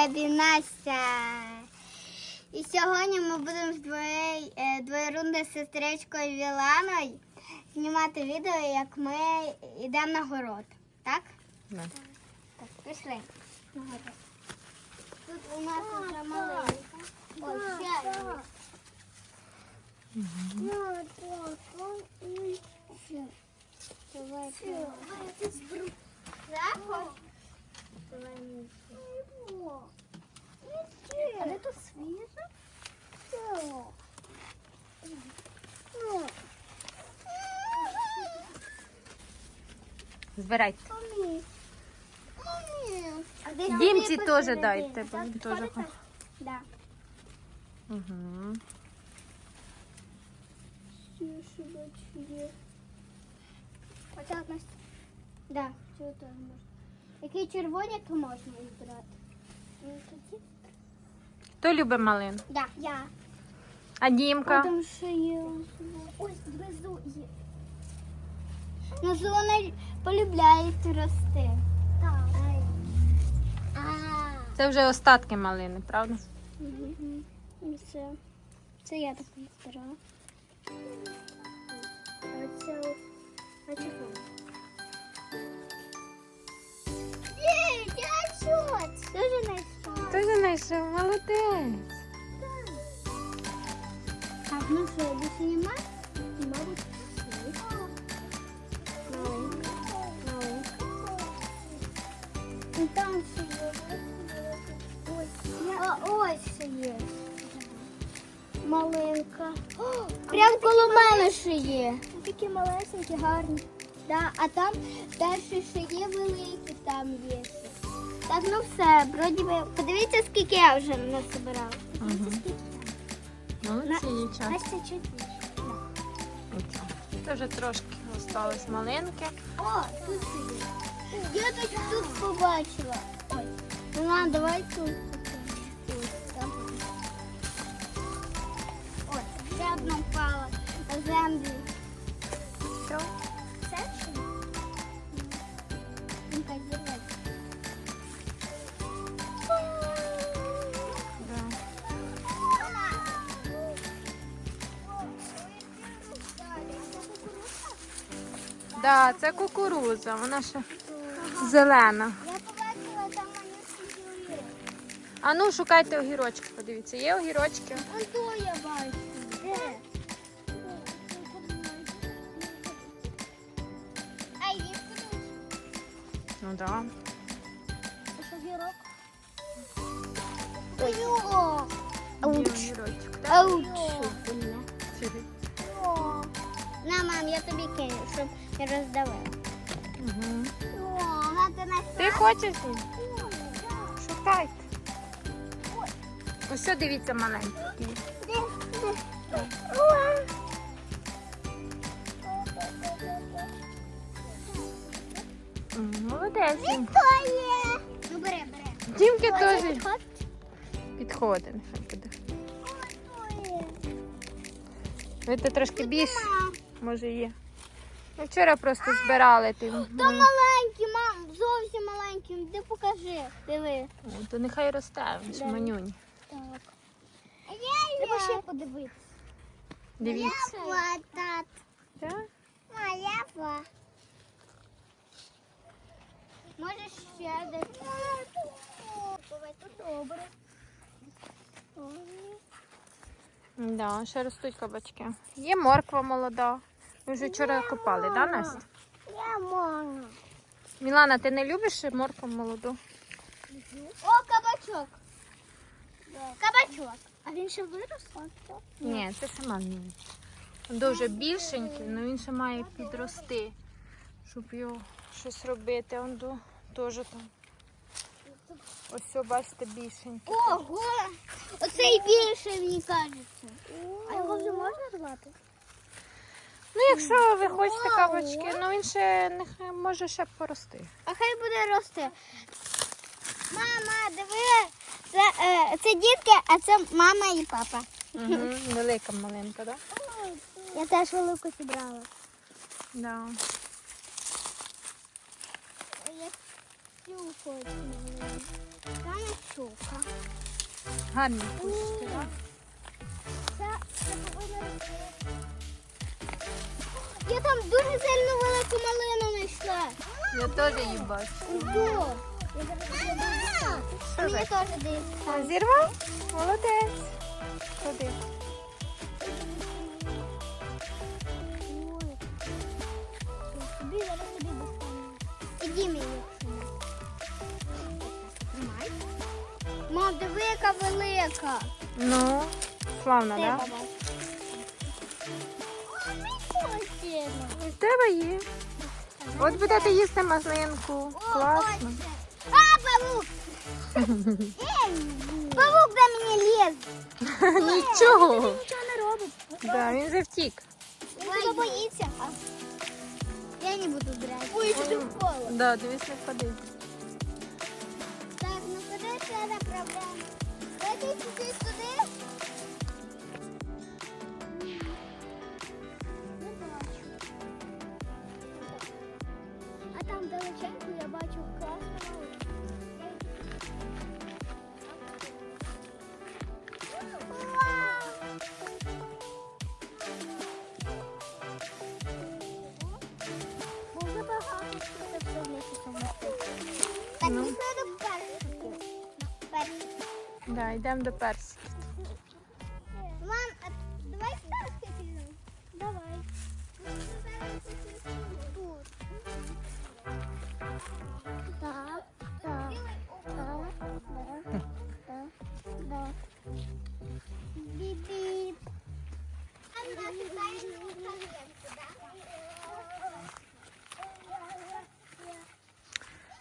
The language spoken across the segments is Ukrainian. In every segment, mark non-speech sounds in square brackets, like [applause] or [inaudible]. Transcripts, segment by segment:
Baby Настя. І сьогодні ми будемо з двоє, е, сестричкою Віланою знімати відео, як ми йдемо на город. Так? Да. Так, пішли. На город. Тут у нас вже маленька. Ой, ще є. Давай, Так? А де тут свіже? Збирайте. Дімці теж дайте, бо він теж хоче. Да. Угу. Оце от. Да, цього теж можна. Які червоні, то можна брати. Ну. Хто любить малину? Да. Я. А Дімка? Там ще є. Ось внизу є. Ну, вони полюбляють рости. Так. Це вже остатки малини, правда? І Це, це я так не збирала. А це а чого? Є, я? Дуже знайшла. Ти знайшов, молодець. Так, ну що, більше нема? Мабуть, ні. Маленька. Маленька. Ну там ще є. Ось. А, ось ще є. Маленька. О, прям коло мене ще є. Такі малесенькі, гарні. Да, а там далі ще є великі, там є. Так, ну все, вроді би. Подивіться, скільки я вже насобирала. Угу. Молодці, дівчата. Настя чуть більше. Це вже трошки осталось малинки. О, тут сидить. Я тут, тут побачила. Ой. Ну ладно, давай тут. Да, це кукуруза, вона ще зелена. Я побачила, там сиділи. А ну шукайте огірочки, подивіться, є огірочки. Ось то я бачу. Де? Ай, він кудись. Ну да. Це що, гірок? Ой-о! Ауч. Ауч. На, мам, я тобі кину, щоб не роздавила. На Ти хочеш? Дім? Шукайте. Ось що дивіться маленький. Молодець. Ну, бери, бери. Дімки теж підходить. нехай буде. Хто? Ви трошки більше, може є. Ми вчора просто збирали ти. То маленький, мам, зовсім маленький. Де покажи. Диви. То нехай росте, він ж манюнь. Так. Треба ще подивитися. Дивіться. Моя тат. Так? Моя ва. Може ще десь. Бувай тут добре. Да, ще ростуть кабачки. Є морква молода. Ми вже вчора копали, да, Настя? Я можу. Мілана, ти не любиш моркву молоду? О, кабачок. Кабачок. А він ще вирос? Ні, це сама не. Дуже більшенький, але він ще має підрости, щоб його щось робити. Он до теж там. Ось все, бачите, більшенький. Ого! Оцей більше, мені кажеться. А його вже можна звати? Ну, якщо ви хочете кабачки, ну він ще нехай може ще порости. А хай буде рости. Мама, диви, це, е, це дітки, а це мама і папа. Угу. Велика малинка, так? Я теж велику зібрала. Да? Да. цю хочу. Там щука. Гарні кущики, так? Там дуже сильно велику малину знайшла. Я теж її бачу. Мені теж дивиться. Зірвав? Молодець. Ходи. Тобі зараз тобі достану. Іди мені. Мам, диви, яка велика. Ну, славно, так? баба. Тебе є. От будете їсти маслинку. Класно. А, павук! Павук за мені ліз. [laughs] Нічого. Нічого не робить. Да, він вже втік. Він тебе боїться. Я не буду брати. Ой, що ти впала. Да, дивись, не впади. Так, ну куди це направляємо? Давайте сюди, сюди. Там далеченько я бачу класно малину. Дуже багато тут все вмісті Так, Ну. пішли до персиків. Персики. Да, йдемо до персиків. Мам, а давай персики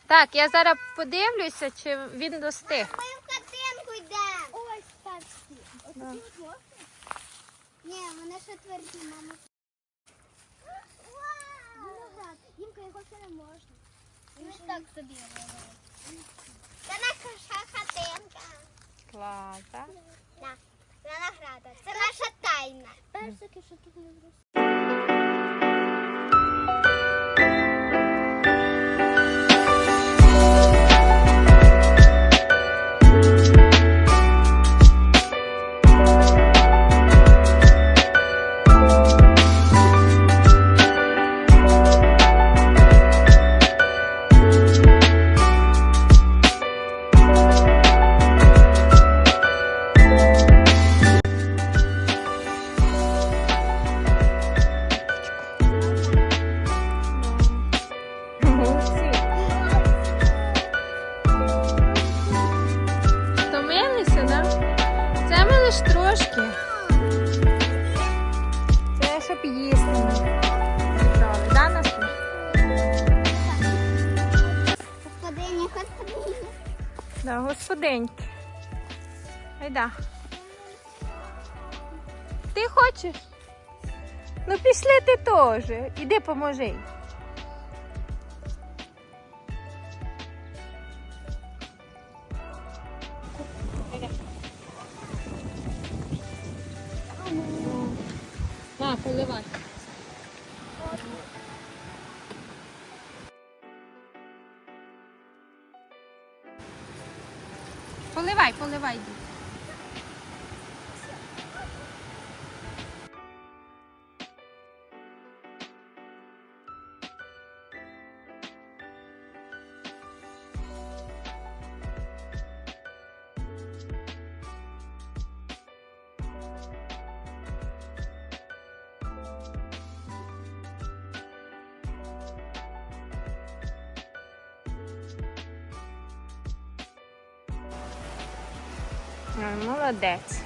Так, я зараз подивлюся, чи він достиг. Ми в хатинку йдемо. Ось Да. жовті? Ні, вони ще тверді, мама. Виноград. Їмка, його ще не можна. Він ж так собі робить. Це наша хатинка. Клас, так? Да. Винограда. Це наша тайна. Персики, що тут Господиньки. Айда. Ти хочеш? Ну пішли ти теж. Іди поможи. На. Поливай, Ой, молодець.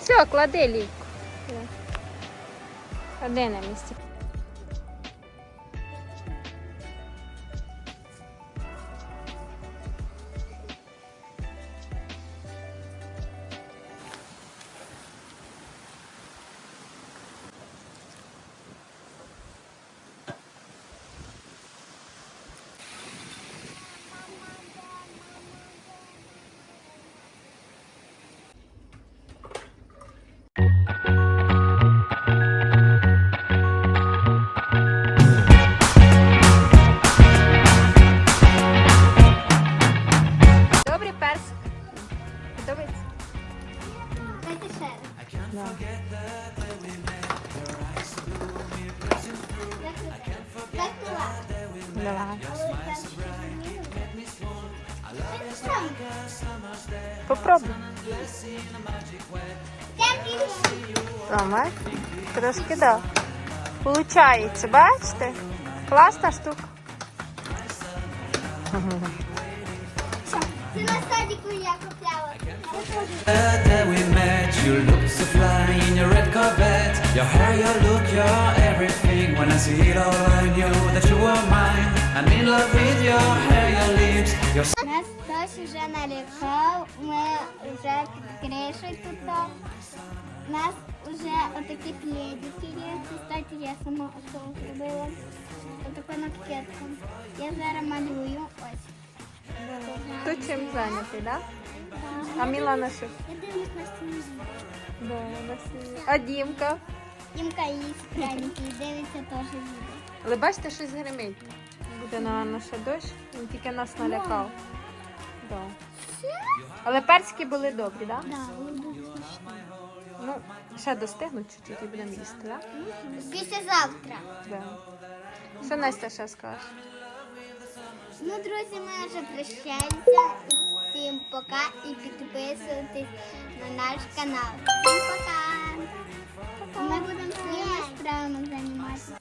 Все, клади лійку. Клади на місці. Попробуй. Темпі. Давай. Трошки да. Получається, бачите? Класна штука. Все. Це на садіку я купляла. that we met, you look so fly in your red Corvette. Your hair, your look, your everything. When I see it all, I knew that you were mine. I'm in love with your hair, your lips, your Нас дощ вже налякав, ми вже під кришею тут. У нас вже отакі пледики є. Кстати, я сама ото зробила. Отаку накидку. Я зараз малюю. Ось. Хто чим зайнятий, да? А Мілана що? Я дивлюсь на стіну. Да, вона сіє. А Дімка? Дімка їсть пряники і дивиться теж відео. Але бачите, щось гримить. Буде, напевно, ще дощ. Він тільки нас налякав. Але перські були добрі, так? Да? Да. Ну, ще достигнуть чуть-чуть і будемо їсти, так? Післязавтра. Да? Що Настя ще скаже? Ну, друзі, ми вже прощаємося. Всім пока і підписуйтесь на наш канал. Всім пока! пока. Ми будемо своїми справами займатися.